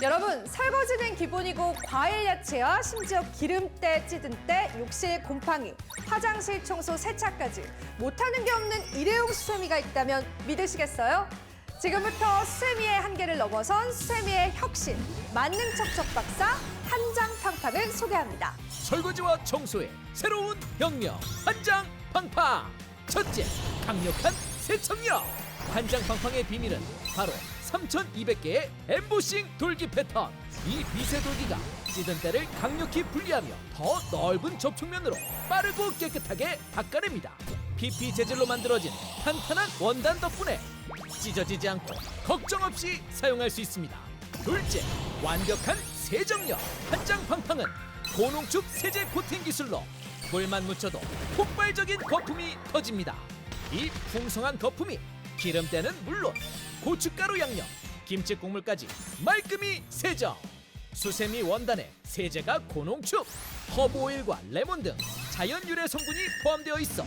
여러분 설거지는 기본이고 과일 야채와 심지어 기름때 찌든 때 욕실 곰팡이 화장실 청소 세차까지 못하는 게 없는 일회용 수세미가 있다면 믿으시겠어요? 지금부터 수세미의 한계를 넘어선 수세미의 혁신 만능 척척 박사 한장 팡팡을 소개합니다. 설거지와 청소의 새로운 혁명 한장 팡팡 첫째 강력한 세척력. 한장팡팡의 비밀은 바로 3200개의 엠보싱 돌기 패턴. 이 미세 돌기가 찌든 때를 강력히 분리하며 더 넓은 접촉면으로 빠르고 깨끗하게 닦아냅니다. PP 재질로 만들어진 탄탄한 원단 덕분에 찢어지지 않고 걱정 없이 사용할 수 있습니다. 둘째 완벽한 세정력. 한장팡팡은 고농축 세제 코팅 기술로 물만 묻혀도 폭발적인 거품이 터집니다. 이 풍성한 거품이 기름때는 물론 고춧가루 양념, 김치 국물까지 말끔히 세정. 수세미 원단에 세제가 고농축, 허브 오일과 레몬 등 자연 유래 성분이 포함되어 있어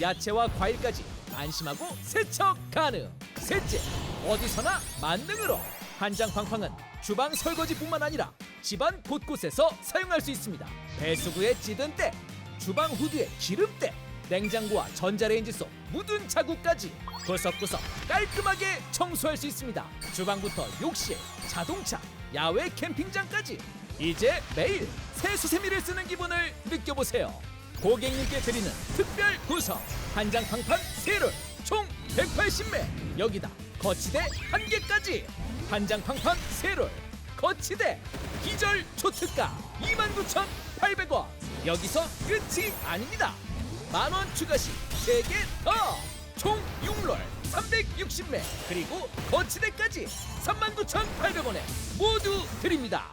야채와 과일까지 안심하고 세척 가능. 셋째, 어디서나 만능으로 한장 팡팡은 주방 설거지뿐만 아니라 집안 곳곳에서 사용할 수 있습니다. 배수구에 찌든 때, 주방 후드에 기름때, 냉장고와 전자레인지 속 묻은 자국까지 구석구석 깔끔하게 청소할 수 있습니다. 주방부터 욕실, 자동차, 야외 캠핑장까지 이제 매일 새 수세미를 쓰는 기분을 느껴보세요. 고객님께 드리는 특별 구성 한장팡팡 세롤 총 180매 여기다 거치대 한 개까지 한장팡팡 세롤 거치대 기절 초특가 29,800원 여기서 끝이 아닙니다 만원 추가 시 3개 더 총 6롤 360매 그리고 거치대까지 39,800원에 모두 드립니다